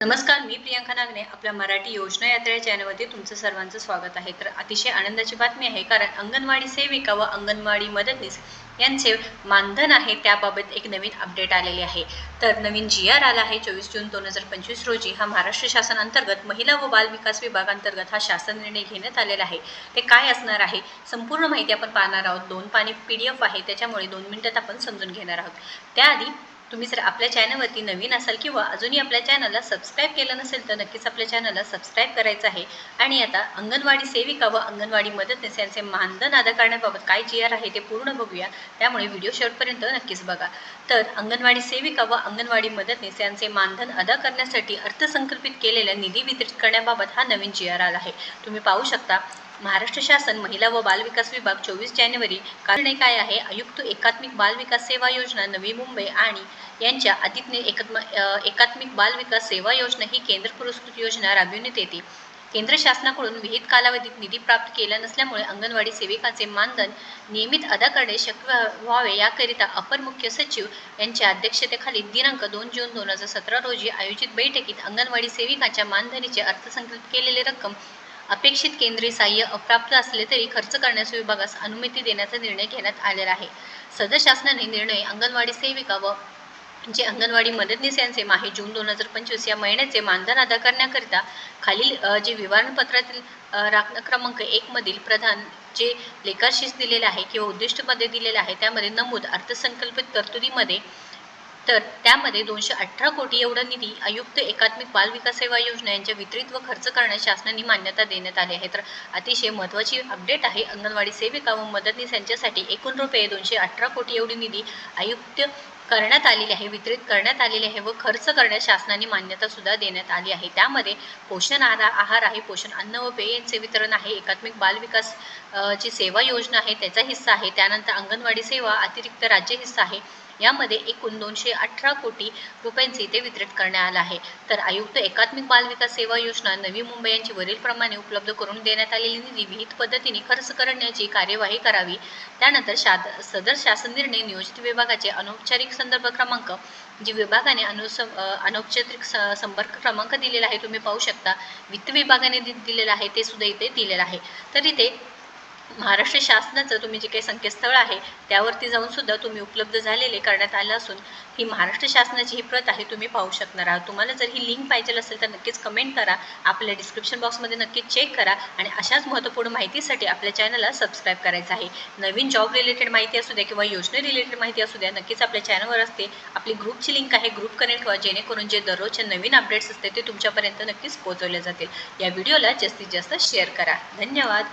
नमस्कार मी प्रियांका नागने आपल्या मराठी योजना यात्रा या चॅनलमध्ये तुमचं सर्वांचं स्वागत आहे. तर अतिशय आनंदाची बातमी आहे कारण अंगणवाडी सेविका व अंगणवाडी मदतनीस यांचे मानधन आहे त्याबाबत एक नवीन अपडेट आलेले आहे. तर नवीन जी आर आला आहे चोवीस जून दोन हजार पंचवीस रोजी. हा महाराष्ट्र शासन अंतर्गत महिला व बाल विकास विभागांतर्गत हा शासन निर्णय घेण्यात आलेला आहे. ते काय असणार आहे? संपूर्ण माहिती आपण पाहणार आहोत. दोन पाणी पी डी एफ आहे त्याच्यामुळे दोन मिनिटात आपण समजून घेणार आहोत. त्याआधी तुम्ही जर आपल्या चॅनलवरती नवीन असाल किंवा अजूनही आपल्या चॅनलला सबस्क्राईब केलं नसेल तर नक्कीच आपल्या चॅनलला सबस्क्राईब करायचं आहे. आणि आता अंगणवाडी सेविका व अंगणवाडी मदतनीस यांचे मानधन अदा करण्याबाबत काय जी आर आहे ते पूर्ण बघूया. त्यामुळे व्हिडिओ शेवटपर्यंत नक्कीच बघा. तर अंगणवाडी सेविका व अंगणवाडी मदतनीस यांचे मानधन अदा करण्यासाठी अर्थसंकल्पित केलेल्या निधी वितरित करण्याबाबत हा नवीन जी आर आला आहे. तुम्ही पाहू शकता महाराष्ट्र शासन महिला व बाल विकास विभाग चोवीस जानेवारी निर्णय काय आहे? आयुक्त एकात्मिक बाल विकास सेवा योजना नवी मुंबई आणि यांच्या आदित्य एकात्म एकात्मिक बाल विकास सेवा योजना ही केंद्र पुरस्कृत योजना राबविण्यात येते. केंद्र शासनाकडून विहित कालावधीत निधी प्राप्त केला नसल्यामुळे अंगणवाडी सेविकांचे मानधन नियमित अदा करणे शक्य व्हावे याकरिता अपर मुख्य सचिव यांच्या अध्यक्षतेखाली दिनांक दोन जून दोन हजार सतरा रोजी आयोजित बैठकीत अंगणवाडी सेविकांच्या मानधनीचे अर्थसंकल्प केलेली रक्कम अपेक्षित केंद्रीय सहाय्य अप्राप्त असले तरी खर्च करण्यास विभागास अनुमती देण्याचा निर्णय घेण्यात आलेला आहे. सदर शासनाने निर्णय अंगणवाडी सेविका व जे अंगणवाडी मदतनीस यांचे माहे जून दोन हजार पंचवीस या महिन्याचे मानधन अदा करण्याकरिता खालील जे विवरणपत्रातील अ, राखण क्रमांक एकमधील प्रधान जे लेखाशीस दिलेले आहे किंवा उद्दिष्टमध्ये दिलेले आहे त्यामध्ये नमूद अर्थसंकल्पित तरतुदीमध्ये तर त्यामध्ये दोनशे अठरा कोटी एवढा निधी आयुक्त एकात्मिक बाल विकास सेवा योजना यांच्या वितरित व खर्च करण्यास शासनाने मान्यता देण्यात आली आहे. तर अतिशय महत्त्वाची अपडेट आहे. अंगणवाडी सेविका व मदतनीस यांच्यासाठी एकूण रुपये दोनशे अठरा कोटी एवढी निधी आयुक्त करण्यात आलेली आहे वितरित करण्यात आलेली आहे व खर्च करण्यास शासनाने मान्यता सुद्धा देण्यात आली आहे. त्यामध्ये पोषण आहार आहार आहे पोषण अन्न व पेय यांचे वितरण आहे एकात्मिक बाल विकास जी सेवा योजना आहे त्याचा हिस्सा आहे. त्यानंतर अंगणवाडी सेवा अतिरिक्त राज्य हिस्सा आहे. यामध्ये एकूण दोनशे अठरा कोटी रुपयांचे इथे वितरित करण्यात आलं आहे. तर आयुक्त एकात्मिक बाल विकास सेवा योजना नवी मुंबई यांची वरीलप्रमाणे उपलब्ध करून देण्यात आलेली निधी विहित पद्धतीने खर्च करण्याची कार्यवाही करावी. त्यानंतर शाद सदर शासन निर्णय नियोजित विभागाचे अनौपचारिक संदर्भ क्रमांक जी विभागाने अनुस अनौपचारिक स- संपर्क क्रमांक दिलेला आहे तुम्ही पाहू शकता. वित्त विभागाने दि- दिलेला आहे ते सुद्धा इथे दिलेलं आहे. तर इथे महाराष्ट्र शासनाचं तुम्ही जे काही संकेतस्थळ आहे त्यावरती जाऊन सुद्धा तुम्ही उपलब्ध झालेले करण्यात आलं असून ही महाराष्ट्र शासनाची ही प्रत आहे तुम्ही पाहू शकणार आहात. तुम्हाला जर ही लिंक पाहिजे असेल तर नक्कीच कमेंट करा. आपल्या डिस्क्रिप्शन बॉक्समध्ये नक्कीच चेक करा आणि अशाच महत्त्वपूर्ण माहितीसाठी आपल्या चॅनलला सबस्क्राईब करायचं आहे. नवीन जॉब रिलेटेड माहिती असू द्या किंवा योजने रिलेटेड माहिती असू द्या नक्कीच आपल्या चॅनलवर असते. आपली ग्रुपची लिंक आहे ग्रुप कनेक्ट व्हा जेणेकरून जे दररोजचे नवीन अपडेट्स असते ते तुमच्यापर्यंत नक्कीच पोहोचवले जातील. या व्हिडिओला जास्तीत जास्त शेअर करा. धन्यवाद.